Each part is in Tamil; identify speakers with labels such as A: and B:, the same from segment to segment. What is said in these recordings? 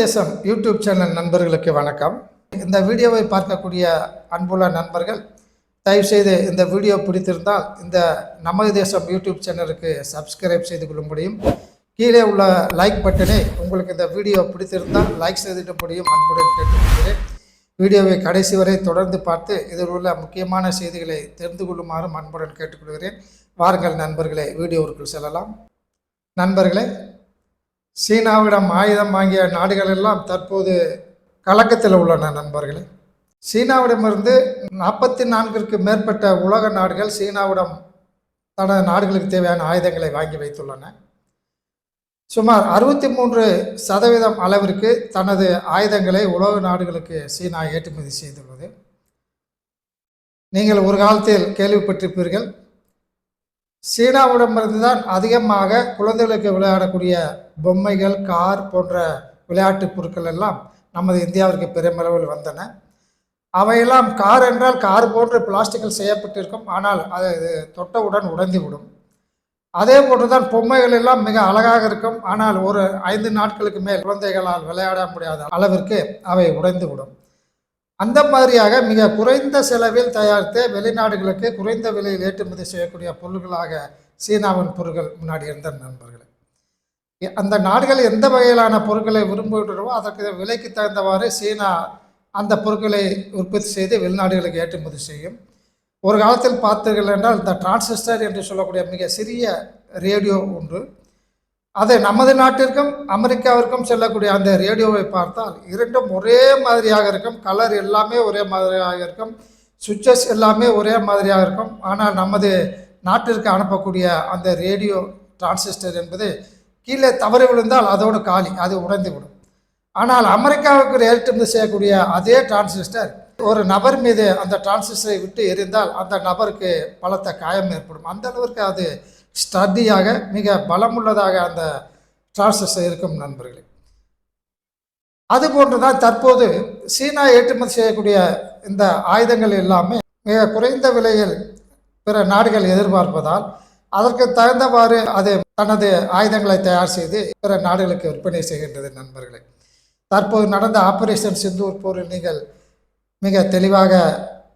A: தேசம் யூடியூப் சேனல் நண்பர்களுக்கு வணக்கம். இந்த வீடியோவை பார்க்கக்கூடிய அன்புள்ள நண்பர்கள் தயவுசெய்து இந்த வீடியோ பிடித்திருந்தால் இந்த நமது தேசம் யூடியூப் சேனலுக்கு சப்ஸ்கிரைப் செய்து கொள்ள முடியும். கீழே உள்ள லைக் பட்டனை உங்களுக்கு இந்த வீடியோ பிடித்திருந்தால் லைக் செய்திடும்படியும் அன்புடன் கேட்டுக்கொள்கிறேன். வீடியோவை கடைசி வரை தொடர்ந்து பார்த்து இதில் உள்ள முக்கியமான செய்திகளை தெரிந்து கொள்ளுமாறும் அன்புடன் கேட்டுக்கொள்கிறேன். வாருங்கள் நண்பர்களே வீடியோவிற்குள் செல்லலாம். நண்பர்களே சீனாவிடம் ஆயுதம் வாங்கிய நாடுகள் எல்லாம் தற்போது கலக்கத்தில் உள்ளன நண்பர்களே. சீனாவிடமிருந்து நாற்பத்தி நான்கிற்கு மேற்பட்ட உலக நாடுகள் சீனாவிடம் தனது நாடுகளுக்கு தேவையான ஆயுதங்களை வாங்கி வைத்துள்ளன. சுமார் அறுபத்தி மூன்று சதவீதம் அளவிற்கு தனது ஆயுதங்களை உலக நாடுகளுக்கு சீனா ஏற்றுமதி செய்துள்ளது. நீங்கள் ஒரு காலத்தில் கேள்விப்பட்டிருப்பீர்கள் சீனாவிடமிருந்து தான் அதிகமாக குழந்தைகளுக்கு விளையாடக்கூடிய பொம்மைகள் கார் போன்ற விளையாட்டுப் பொருட்கள் எல்லாம் நமது இந்தியாவிற்கு பெருமளவில் வந்தன. அவையெல்லாம் கார் என்றால் கார் போன்ற பிளாஸ்டிக்கில் செய்யப்பட்டிருக்கும். ஆனால் அது தொட்டவுடன் உடைந்து விடும் அதே போன்றுதான் பொம்மைகள் எல்லாம் மிக அழகாக இருக்கும். ஆனால் ஒரு ஐந்து நாட்களுக்கு மேல் குழந்தைகளால் விளையாட முடியாத அளவிற்கு அவை உடைந்து விடும் அந்த மாதிரியாக மிக குறைந்த செலவில் தயாரித்து வெளிநாடுகளுக்கு குறைந்த விலையில் ஏற்றுமதி செய்யக்கூடிய பொருள்களாக சீனாவின் பொருட்கள் முன்னாடி இருந்த நண்பர்கள். அந்த நாடுகள் எந்த வகையிலான பொருட்களை விரும்புகின்றனவோ அதற்கு விலைக்கு தகுந்தவாறு சீனா அந்த பொருட்களை உற்பத்தி செய்து வெளிநாடுகளுக்கு ஏற்றுமதி செய்யும். ஒரு காலத்தில் பார்த்தீர்கள் என்றால் இந்த டிரான்சிஸ்டர் என்று சொல்லக்கூடிய மிக சிறிய ரேடியோ ஒன்று. அதை நமது நாட்டிற்கும் அமெரிக்காவிற்கும் செல்லக்கூடிய அந்த ரேடியோவை பார்த்தால் இரண்டும் ஒரே மாதிரியாக இருக்கும். கலர் எல்லாமே ஒரே மாதிரியாக இருக்கும். சுவிட்சஸ் எல்லாமே ஒரே மாதிரியாக இருக்கும். ஆனால் நமது நாட்டிற்கு அனுப்பக்கூடிய அந்த ரேடியோ டிரான்சிஸ்டர் என்பது கீழே தவறி விழுந்தால் அதோடு காலி அது உடைந்து விடும். ஆனால் அமெரிக்காவுக்கு ஏற்றுமதி செய்யக்கூடிய அதே டிரான்சிஸ்டர் ஒரு நபர் மீது அந்த டிரான்சிஸ்டரை விட்டு எரிந்தால் அந்த நபருக்கு பலத்த காயம் ஏற்படும். அந்த அளவிற்கு அது ஸ்டடியாக மிக பலமுள்ளதாக அந்த டிரான்சிஸ்டர் இருக்கும் நண்பர்களே. அதுபோன்று தான் தற்போது சீனா ஏற்றுமதி செய்யக்கூடிய இந்த ஆயுதங்கள் எல்லாமே மிக குறைந்த விலையில் பிற நாடுகள் எதிர்பார்ப்பதால் அதற்கு தகுந்தவாறு அது தனது ஆயுதங்களை தயார் செய்து பிற நாடுகளுக்கு விற்பனை செய்கின்றது நண்பர்களே. தற்போது நடந்த ஆபரேஷன் சிந்தூர் போரில் நீங்கள் மிக தெளிவாக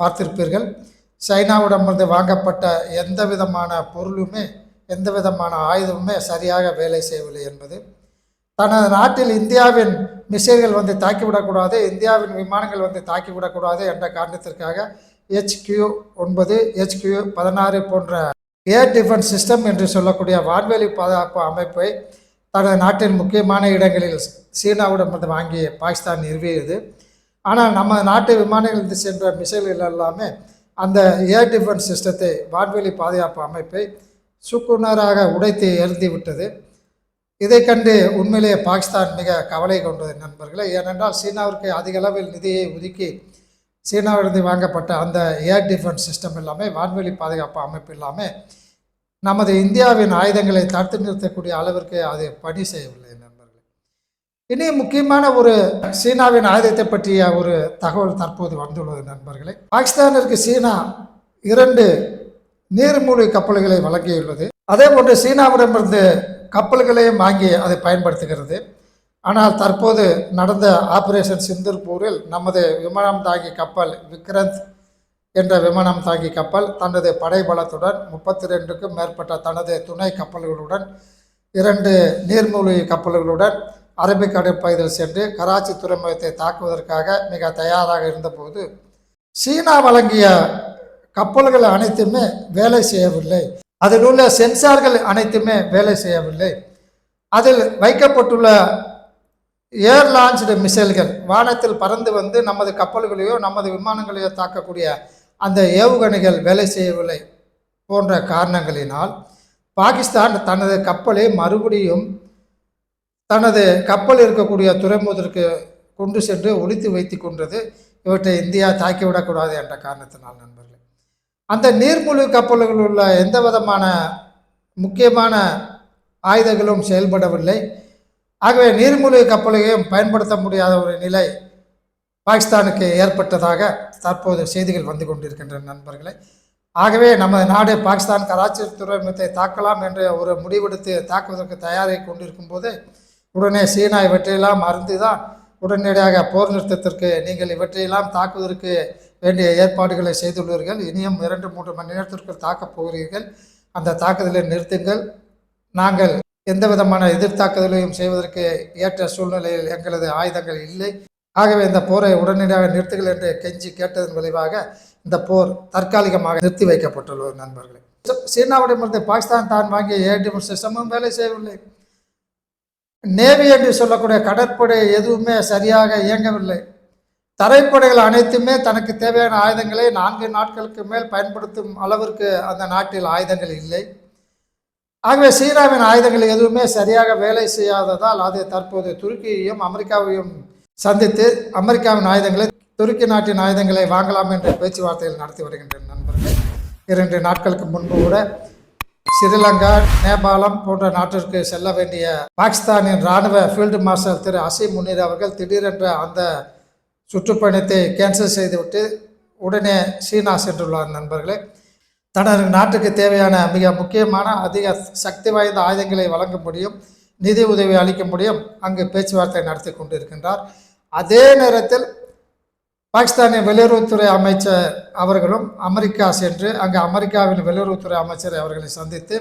A: பார்த்திருப்பீர்கள். சைனாவிடமிருந்து வாங்கப்பட்ட எந்த விதமான பொருளுமே எந்த விதமான ஆயுதமுமே சரியாக வேலை செய்யவில்லை என்பது. தனது நாட்டில் இந்தியாவின் மிசைல்கள் வந்து தாக்கிவிடக்கூடாது இந்தியாவின் விமானங்கள் வந்து தாக்கிவிடக்கூடாது என்ற காரணத்திற்காக ஹெச்கியூ ஒன்பது ஹெச்கியூ பதினாறு போன்ற ஏர் டிஃபென்ஸ் சிஸ்டம் என்று சொல்லக்கூடிய வான்வெளி பாதுகாப்பு அமைப்பை தனது நாட்டின் முக்கியமான இடங்களில் சீனாவிடமிருந்து வாங்கி பாகிஸ்தான் நிறுவியது ஆனால் நம்ம நாட்டு விமானங்களுக்கு சென்ற மிசைல்கள் எல்லாமே அந்த ஏர் டிஃபென்ஸ் சிஸ்டத்தை வான்வெளி பாதுகாப்பு அமைப்பை சுக்குநராக உடைத்து எழுதி விட்டது. இதை கண்டு உண்மையிலேயே பாகிஸ்தான் மிக கவலை கொண்டது நண்பர்களே. ஏனென்றால் சீனாவிற்கு அதிக அளவில் நிதியை ஒதுக்கி சீனாவிலிருந்து வாங்கப்பட்ட அந்த ஏர் டிஃபென்ஸ் சிஸ்டம் எல்லாமே வான்வெளி பாதுகாப்பு அமைப்பு இல்லாமல் நமது இந்தியாவின் ஆயுதங்களை தடுத்து நிறுத்தக்கூடிய அளவிற்கு அது பணி செய்யவில்லை நண்பர்களே. இனி முக்கியமான ஒரு சீனாவின் ஆயுதத்தை பற்றிய ஒரு தகவல் தற்போது வந்துள்ளது நண்பர்களே. பாகிஸ்தானிற்கு சீனா இரண்டு நீர்மூழ்கி கப்பல்களை வழங்கியுள்ளது. அதே போன்று சீனாவிடமிருந்து கப்பல்களையும் வாங்கி அதை பயன்படுத்துகிறது. ஆனால் தற்போது நடந்த ஆபரேஷன் சிந்தூர்பூரில் நமது விமானம் தாங்கி கப்பல் விக்ரந்த் என்ற விமானம் தாங்கி கப்பல் தனது படைபலத்துடன் முப்பத்தி ரெண்டுக்கும் மேற்பட்ட தனது துணை கப்பல்களுடன் இரண்டு நீர்மூழ்கி கப்பல்களுடன் அரபிக் கடற்பகுதியில் சென்று கராச்சி துறைமுகத்தை தாக்குவதற்காக மிக தயாராக இருந்தபோது சீனா வழங்கிய கப்பல்கள் அனைத்துமே வேலை செய்யவில்லை. அதில் உள்ள சென்சார்கள் அனைத்துமே வேலை செய்யவில்லை. அதில் வைக்கப்பட்டுள்ள ஏர் லான்ச்டு மிசைல்கள் வானத்தில் பறந்து வந்து நமது கப்பல்களையோ நமது விமானங்களையோ தாக்கக்கூடிய அந்த ஏவுகணைகள் வேலை செய்யவில்லை போன்ற காரணங்களினால் பாகிஸ்தான் தனது கப்பலை மறுபடியும் தனது கப்பல் இருக்கக்கூடிய துறைமுகத்திற்கு கொண்டு சென்று ஒழித்து வைத்து கொண்டது. இவற்றை இந்தியா தாக்கிவிடக்கூடாது என்ற காரணத்தினால் நண்பர்களே. அந்த நீர்மூழ்கி கப்பல்களில் உள்ள எந்த விதமான முக்கியமான ஆயுதங்களும் செயல்படவில்லை. ஆகவே நீர்மூழ்கி கப்பலையும் பயன்படுத்த முடியாத ஒரு நிலை பாகிஸ்தானுக்கு ஏற்பட்டதாக தற்போது செய்திகள் வந்து கொண்டிருக்கின்றன நண்பர்களே. ஆகவே நமது நாடு பாகிஸ்தான் கராச்சி துறைமுகத்தை தாக்கலாம் என்று ஒரு முடிவெடுத்து தாக்குவதற்கு தயாராகி கொண்டிருக்கும் போது உடனே சீனா இவற்றையெல்லாம் அறிந்து தான் உடனடியாக போர் நிறுத்தத்திற்கு நீங்கள் இவற்றையெல்லாம் தாக்குவதற்கு வேண்டிய ஏற்பாடுகளை செய்துள்ளீர்கள். இனியும் இரண்டு மூன்று மணி நேரத்திற்குள் தாக்கப் போகிறீர்கள். அந்த தாக்குதலை நிறுத்துங்கள். நாங்கள் எந்த விதமான எதிர்த்தாக்குதலையும் செய்வதற்கு ஏற்ற சூழ்நிலையில் எங்களது ஆயுதங்கள் இல்லை. ஆகவே இந்த போரை உடனடியாக நிறுத்துகள் என்று கெஞ்சி கேட்டதன் விளைவாக இந்த போர் தற்காலிகமாக நிறுத்தி வைக்கப்பட்டுள்ளது நண்பர்களே. சீனாவிடமிருந்து பாகிஸ்தான் தான் வாங்கிய ஏடிஎம் சிஸ்டமும் வேலை செய்யவில்லை. நேவி என்று சொல்லக்கூடிய கடற்படை எதுவுமே சரியாக இயங்கவில்லை. தரைப்படைகள் அனைத்துமே தனக்கு தேவையான ஆயுதங்களை நான்கு நாட்களுக்கு மேல் பயன்படுத்தும் அளவிற்கு அந்த நாட்டில் ஆயுதங்கள் இல்லை. ஆகவே சீனாவின் ஆயுதங்கள் எதுவுமே சரியாக வேலை செய்யாததால் அது தற்போது துருக்கியையும் அமெரிக்காவையும் சந்தித்து அமெரிக்காவின் ஆயுதங்களை துருக்கி நாட்டின் ஆயுதங்களை வாங்கலாம் என்ற பேச்சுவார்த்தைகள் நடத்தி வருகின்றன நண்பர்கள். இரண்டு நாட்களுக்கு முன்பு கூட ஸ்ரீலங்கா நேபாளம் போன்ற நாட்டிற்கு செல்ல வேண்டிய பாகிஸ்தானின் இராணுவ ஃபீல்டு மார்ஷல் திரு அசீம் முனீர் அவர்கள் திடீரென்று அந்த சுற்றுப்பயணத்தை கேன்சல் செய்துவிட்டு உடனே சீனா சென்றுள்ளார் நண்பர்களே. தனது நாட்டுக்கு தேவையான மிக முக்கியமான அதிக சக்தி வாய்ந்த ஆயுதங்களை வழங்க முடியும் நிதி உதவி அளிக்க முடியும். அங்கு பேச்சுவார்த்தை நடத்தி கொண்டிருக்கின்றார். அதே நேரத்தில் பாகிஸ்தானின் வெளியுறவுத்துறை அமைச்சர் அவர்களும் அமெரிக்கா சென்று அங்கு அமெரிக்காவின் வெளியுறவுத்துறை அமைச்சர் அவர்களை சந்தித்து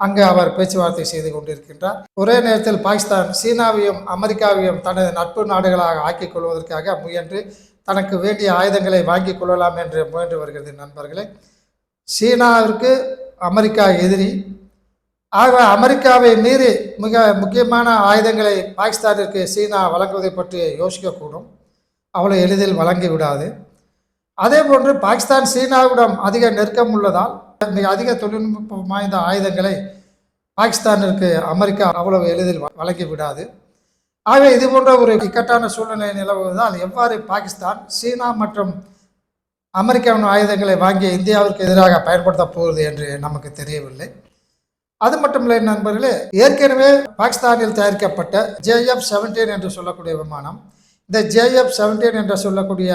A: அங்கு அவர் பேச்சுவார்த்தை செய்து கொண்டிருக்கின்றார். ஒரே நேரத்தில் பாகிஸ்தான் சீனாவையும் அமெரிக்காவையும் தனது நட்பு நாடுகளாக ஆக்கிக் கொள்வதற்காக முயன்று தனக்கு வேண்டிய ஆயுதங்களை வாங்கிக் கொள்ளலாம் என்று முயன்று வருகிறது நண்பர்களே. சீனாவிற்கு அமெரிக்கா எதிரி. ஆக அமெரிக்காவை மீறி மிக முக்கியமான ஆயுதங்களை பாகிஸ்தானிற்கு சீனா வழங்குவதை பற்றி யோசிக்கக்கூடும். அவ்வளோ எளிதில் வழங்கி விடாது. அதே போன்று பாகிஸ்தான் சீனாவிடம் அதிக நெருக்கம் உள்ளதால் மிக அதிக தொழில்நுட்பம் வாய்ந்த ஆயுதங்களை பாகிஸ்தானிற்கு அமெரிக்கா அவ்வளவு எளிதில் வ- வழங்கி விடாது. ஆக இது போன்ற ஒரு இக்கட்டான சூழ்நிலை நிலவுவதால் எவ்வாறு பாகிஸ்தான் சீனா மற்றும் அமெரிக்காவின் ஆயுதங்களை வாங்கி இந்தியாவிற்கு எதிராக பயன்படுத்தப் போவது என்று நமக்கு தெரியவில்லை. அது மட்டுமில்லை நண்பர்களே ஏற்கனவே பாகிஸ்தானில் தயாரிக்கப்பட்ட ஜேஎஃப் செவன்டீன் என்று சொல்லக்கூடிய விமானம் இந்த ஜேஎஃப் செவன்டீன் என்று சொல்லக்கூடிய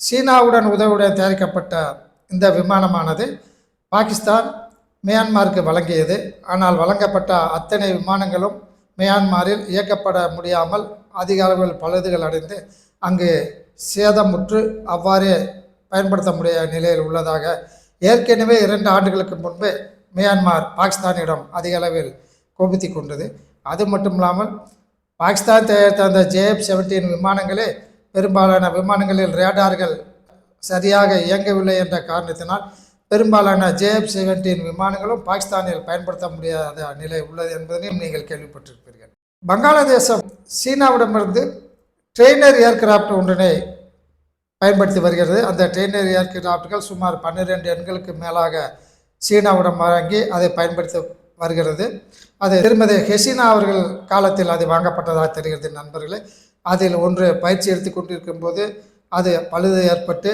A: சீனாவுடன் உதவியுடன் தயாரிக்கப்பட்ட இந்த விமானமானது பாகிஸ்தான் மியான்மாருக்கு வழங்கியது. ஆனால் வழங்கப்பட்ட அத்தனை விமானங்களும் மியான்மாரில் இயக்கப்பட முடியாமல் அதிக அளவில் பழுதுகள் அடைந்து அங்கு சேதமுற்று அவ்வாறே பயன்படுத்த முடியாத நிலையில் உள்ளதாக ஏற்கனவே இரண்டு ஆண்டுகளுக்கு முன்பு மியான்மார் பாகிஸ்தானிடம் அதிக அளவில் கோபித்து கொண்டது. அது மட்டும் இல்லாமல் பாகிஸ்தான் தயாரித்த அந்த செவன்டீன் விமானங்களே பெரும்பாலான விமானங்களில் ரேடார்கள் சரியாக இயங்கவில்லை என்ற காரணத்தினால் பெரும்பாலான ஜேஎஃப் செவன்டீன் விமானங்களும் பாகிஸ்தானில் பயன்படுத்த முடியாத நிலை உள்ளது என்பதையும் நீங்கள் கேள்விப்பட்டிருப்பீர்கள். பங்களாதேசம் சீனாவிடமிருந்து ட்ரெய்னர் ஏர்கிராஃப்ட் ஒன்றினை பயன்படுத்தி வருகிறது. அந்த ட்ரெய்னர் ஏர்கிராஃப்ட்கள் சுமார் பன்னிரெண்டு எண்களுக்கு மேலாக சீனாவிடம் வழங்கி அதை பயன்படுத்தி வருகிறது. அது திருமதி ஹெசினா அவர்கள் காலத்தில் அது வாங்கப்பட்டதாக தெரிகிறது நண்பர்களே. அதில் ஒன்று பயிற்சி எடுத்து கொண்டிருக்கும் போது அது பழுது ஏற்பட்டு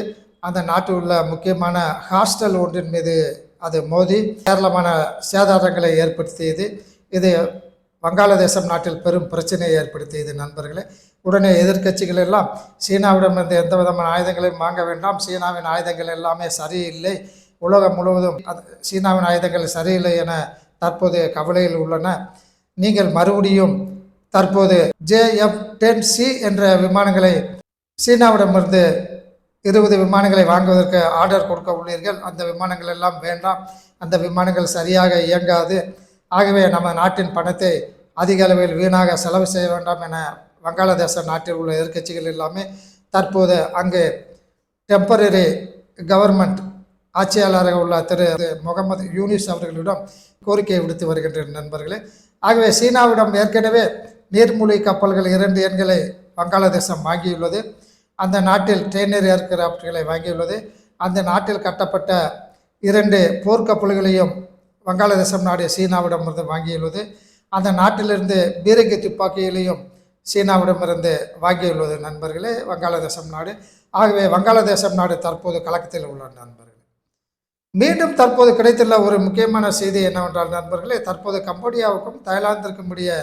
A: அந்த நாட்டில் உள்ள முக்கியமான ஹாஸ்டல் ஒன்றின் மீது அது மோதி ஏராளமான சேதாரங்களை ஏற்படுத்தியது. இது வங்காளதேசம் நாட்டில் பெரும் பிரச்சனையை ஏற்படுத்தியது நண்பர்களே. உடனே எதிர்க்கட்சிகள் எல்லாம் சீனாவிடமிருந்து எந்த விதமான ஆயுதங்களையும் வாங்க வேண்டாம். சீனாவின் ஆயுதங்கள் எல்லாமே சரியில்லை. உலகம் முழுவதும் அது சீனாவின் ஆயுதங்கள் சரியில்லை என தற்போது கவலையில் உள்ளன. நீங்கள் மறுபடியும் தற்போது ஜேஎஃப் டென் சி என்ற விமானங்களை சீனாவிடமிருந்து இருபது விமானங்களை வாங்குவதற்கு ஆர்டர் கொடுக்க உள்ளீர்கள். அந்த விமானங்கள் எல்லாம் வேண்டாம். அந்த விமானங்கள் சரியாக இயங்காது. ஆகவே நம்ம நாட்டின் பணத்தை அதிக அளவில் வீணாக செலவு செய்ய வேண்டாம் என வங்காளதேச நாட்டில் உள்ள எதிர்க்கட்சிகள் எல்லாமே தற்போது அங்கு டெம்பரரி கவர்மெண்ட் ஆட்சியாளராக உள்ள திரு முகமது யூனிஸ் அவர்களிடம் கோரிக்கை விடுத்து வருகின்ற நண்பர்களே. ஆகவே சீனாவிடம் ஏற்கனவே நீர்மூழ்கி கப்பல்கள் இரண்டு எண்களை வங்காளதேசம் வாங்கியுள்ளது. அந்த நாட்டில் ட்ரெயினர் ஏர்கிராஃப்ட்களை வாங்கியுள்ளது. அந்த நாட்டில் கட்டப்பட்ட இரண்டு போர்க்கப்பல்களையும் வங்காளதேசம் நாடு சீனாவிடமிருந்து வாங்கியுள்ளது. அந்த நாட்டிலிருந்து பீரங்கி துப்பாக்கிகளையும் சீனாவிடமிருந்து வாங்கியுள்ளது நண்பர்களே. வங்காளதேசம் நாடு. ஆகவே வங்காளதேசம் நாடு தற்போது கலக்கத்தில் உள்ள நண்பர்கள். மீண்டும் தற்போது கிடைத்துள்ள ஒரு முக்கியமான செய்தி என்னவென்றால் நண்பர்களே தற்போது கம்போடியாவுக்கும் தாய்லாந்திற்கும் இடையே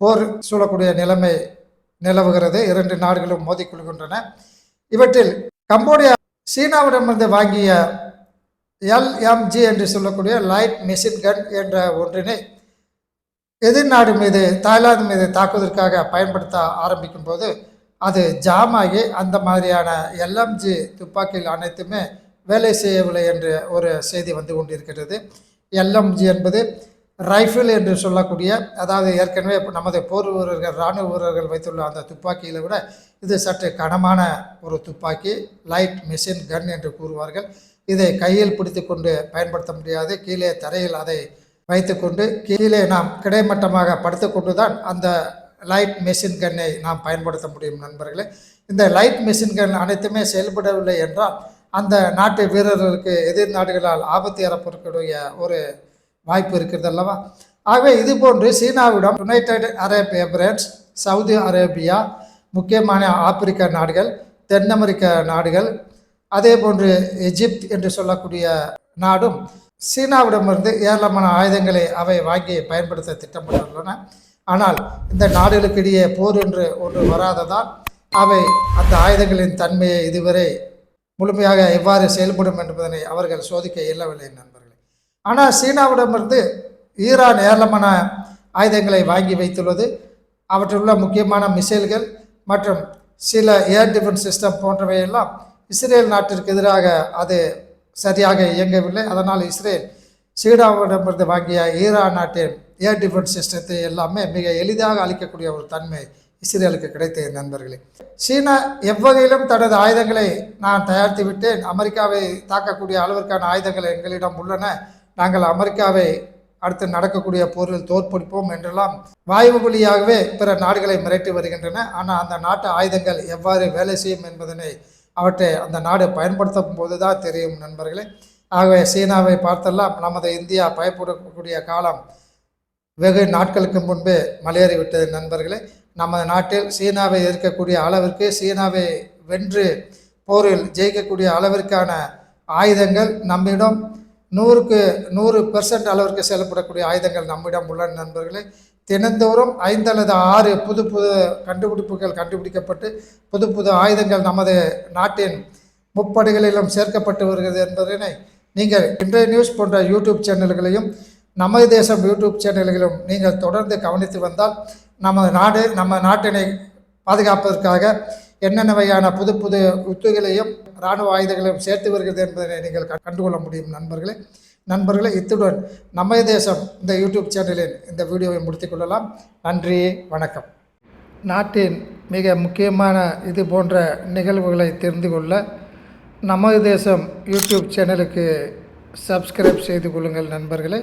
A: போர் சூழக்கூடிய நிலைமை நிலவுகிறது. இரண்டு நாடுகளும் மோதிக்கொள்கின்றன இவற்றில் கம்போடியா சீனாவிடமிருந்து வாங்கிய எல்எம்ஜி என்று சொல்லக்கூடிய லைட் மெஷின் கன் என்ற ஒன்றினை எதிர்நாடு மீது தாய்லாந்து மீது தாக்குவதற்காக பயன்படுத்த ஆரம்பிக்கும் போது அது ஜாம் ஆகி அந்த மாதிரியான எல்எம்ஜி துப்பாக்கிகள் அனைத்துமே வேலை செய்யவில்லை என்று ஒரு செய்தி வந்து கொண்டிருக்கிறது எல்எம்ஜி என்பது ரைஃபிள் என்று சொல்லக்கூடிய அதாவது ஏற்கனவே நமது போர் வீரர்கள் இராணுவ வீரர்கள் வைத்துள்ள அந்த துப்பாக்கியில் விட இது சற்று கனமான ஒரு துப்பாக்கி லைட் மிஷின் கன் என்று கூறுவார்கள். இதை கையில் பிடித்து கொண்டு பயன்படுத்த முடியாது. கீழே தரையில் அதை வைத்துக்கொண்டு கீழே நாம் கிடைமட்டமாக படுத்துக்கொண்டு தான் அந்த லைட் மெஷின் கன்னை நாம் பயன்படுத்த முடியும் நண்பர்களே. இந்த லைட் மெஷின் கன் அனைத்துமே செயல்படவில்லை என்றால் அந்த நாட்டு வீரர்களுக்கு எதிர் நாடுகளால் ஆபத்து ஏற்படக்கூடிய ஒரு வாய்ப்பு இருக்கிறது அல்லவா? ஆகவே இது போன்று சீனாவிடம் United Arab Emirates Saudi Arabia முக்கியமான ஆப்பிரிக்க நாடுகள் தென் அமெரிக்க நாடுகள் அதே போன்று எஜிப்த் என்று சொல்லக்கூடிய நாடும் சீனாவிடமிருந்து ஏராளமான ஆயுதங்களை அவை வாங்கி பயன்படுத்த திட்டமிட்டுள்ளன. ஆனால் இந்த நாடுகளுக்கிடையே போர் என்று ஒன்று வராததால் அவை அந்த ஆயுதங்களின் தன்மையை இதுவரை முழுமையாக எவ்வாறு செயல்படும் என்பதனை அவர்கள் சோதிக்க இயலவில்லை நண்பர்களே. ஆனால் சீனாவிடமிருந்து ஈரான் ஏராளமான ஆயுதங்களை வாங்கி வைத்துள்ளது. அவற்றில் உள்ள முக்கியமான மிசைல்கள் மற்றும் சில ஏர் டிஃபென்ஸ் சிஸ்டம் போன்றவையெல்லாம் இஸ்ரேல் நாட்டிற்கு எதிராக அது சரியாக இயங்கவில்லை. அதனால் இஸ்ரேல் சீனாவிடமிருந்து வாங்கிய ஈரான் நாட்டின் ஏர் டிஃபென்ஸ் சிஸ்டத்தை எல்லாமே மிக எளிதாக அளிக்கக்கூடிய ஒரு தன்மை இஸ்ரேலுக்கு கிடைத்த நண்பர்களே. சீனா எவ்வகையிலும் தனது ஆயுதங்களை நான் தயாரித்து விட்டேன். அமெரிக்காவை தாக்கக்கூடிய அளவிற்கான ஆயுதங்கள் எங்களிடம் உள்ளன. நாங்கள் அமெரிக்காவை அடுத்து நடக்கக்கூடிய போரில் தோற்படிப்போம் என்றெல்லாம் வாயு வழியாகவே பிற நாடுகளை மிரட்டி வருகின்றன. ஆனால் அந்த நாட்டு ஆயுதங்கள் எவ்வாறு வேலை செய்யும் என்பதனை அவற்றை அந்த நாடு பயன்படுத்தும் போது தான் தெரியும் நண்பர்களே. ஆகவே சீனாவை பார்த்தெல்லாம் நமது இந்தியா பயப்படக்கூடிய காலம் வெகு நாட்களுக்கு முன்பே மலையேறிவிட்டது நண்பர்களே. நமது நாட்டில் சீனாவை எதிர்க்கக்கூடிய அளவிற்கு சீனாவை வென்று போரில் ஜெயிக்கக்கூடிய அளவிற்கான ஆயுதங்கள் நம்மிடம் நூறுக்கு நூறு பெர்சன்ட் அளவிற்கு செயல்படக்கூடிய ஆயுதங்கள் நம்மிடம் உள்ள நண்பர்களே. தினந்தோறும் ஐந்து அல்லது ஆறு புது புது கண்டுபிடிப்புகள் கண்டுபிடிக்கப்பட்டு புது புது ஆயுதங்கள் நமது நாட்டின் முப்படுகளிலும் சேர்க்கப்பட்டு வருகிறது என்பதனை நீங்கள் இன்றைய நியூஸ் போன்ற யூடியூப் சேனல்களையும் நமது தேசம் யூடியூப் சேனல்களிலும் நீங்கள் தொடர்ந்து கவனித்து வந்தால் நமது நாடு நம்ம நாட்டினை பாதுகாப்பதற்காக என்னென்ன வகையான புது புது உத்திகளையும் இராணுவ ஆயுதங்களையும் சேர்த்து வருகிறது என்பதனை நீங்கள் கண்டுகொள்ள முடியும் நண்பர்களே. நண்பர்களே இத்துடன் நம்ம தேசம் இந்த யூடியூப் சேனலில் இந்த வீடியோவை முடித்துக் கொள்ளலாம். நன்றி வணக்கம். நாட்டின் மிக முக்கியமான இது போன்ற நிகழ்வுகளை தெரிந்து கொள்ள நமது தேசம் யூடியூப் சேனலுக்கு சப்ஸ்கிரைப் செய்து கொள்ளுங்கள் நண்பர்களே.